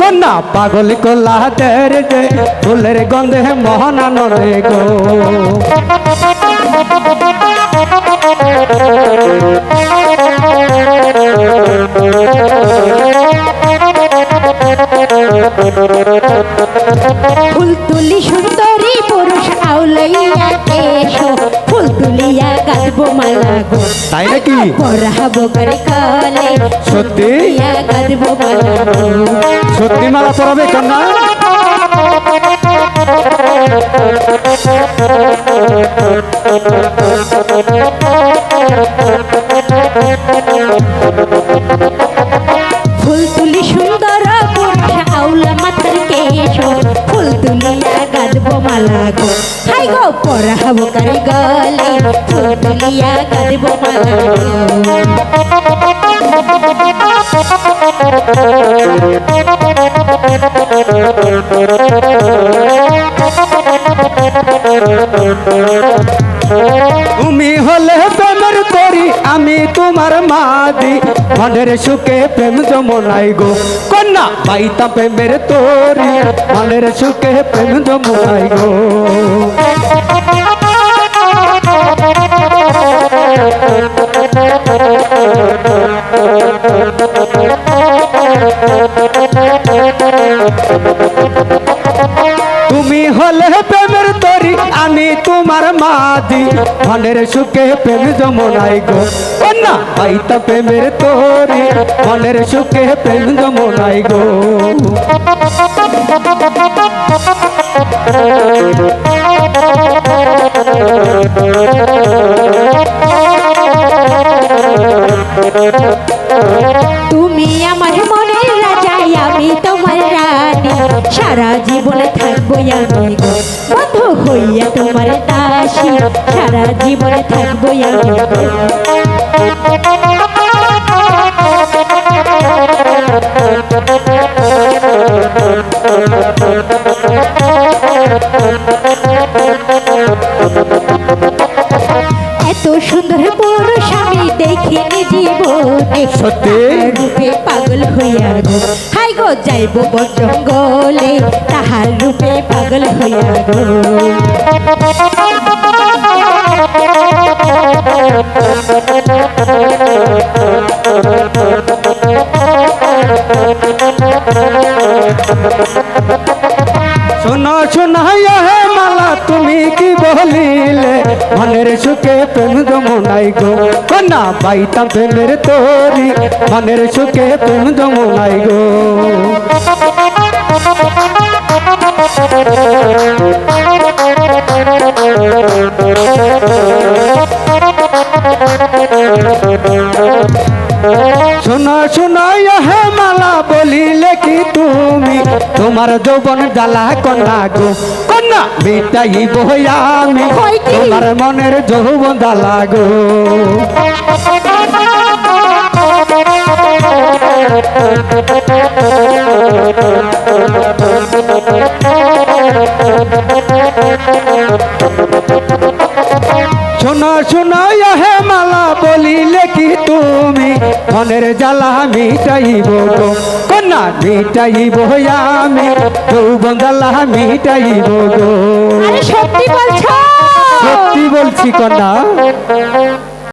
কন্যা পাগল কোলা দের যে, ফুলের গন্ধে মহানা মহানন্দে গো। ফুল তুলি সুন্দরী পুরুষ আউলাইয়া এসো। তুলিয়া গো। তাই নাকি? পরাবো করে কলে। সত্যি? তুলিয়া গাঁথবো সত্যি মালা পরাবে কন্যা ফুল তুলি সুন্দর আউলা মাথার কেশো ফুল তুলিয়া গাঁথবো মালা গো। পরাবো করে গলে মালা গো তুমি হলে প্রেমের তরি, আমি তোমার মাদি। মনের সুখে প্রেম জমনাই গো, কন্যা, পাইতা প্রেমের তরি। মনের সুখে প্রেম জমনাই গো। আমি তোমার মাদি মনের সুখে প্রেম জমনাই গো। কন্যা পাইতা প্রেমের তরি মনের সুখে প্রেম জমনাই গো। তুমি আমার রাজাই আমি তোমার রানী, সারা জীবনে থাকব আমি গো বন্ধু হইয়া তোমার দাসী, সারা জীবনে থাকব আমি গো। এত সুন্দর পুরুষ আমি দেখিনি জীবনে সত্যি? রূপে পাগল হইয়া গো। হাই গো যাইব বন জঙ্গলে তাহার রূপে পাগল হইয়া গো। শোনো শোনো হে। মালা তুমি কি বলিলে? মনের সুখে প্রেম জমনাই গো। কন্যা পাইতা প্রেমের তরি। মনের সুখে প্রেম জমনাই গো। শোনো শোনো হে মালা বলিলে কি তুমি? তোমার যৌবন জ্বালা কন্যা গো কন্যা মিটাইব আমি। তোমার মনের যৌবন জ্বালা গো। শোনো শোনো হে মালা বলিলে তুমি মনের জ্বালা মিটাইব গো। কন্যা মিটাইব আমি যৌবন জ্বালা মিটাইব গো। সত্যি বলছি কন্যা।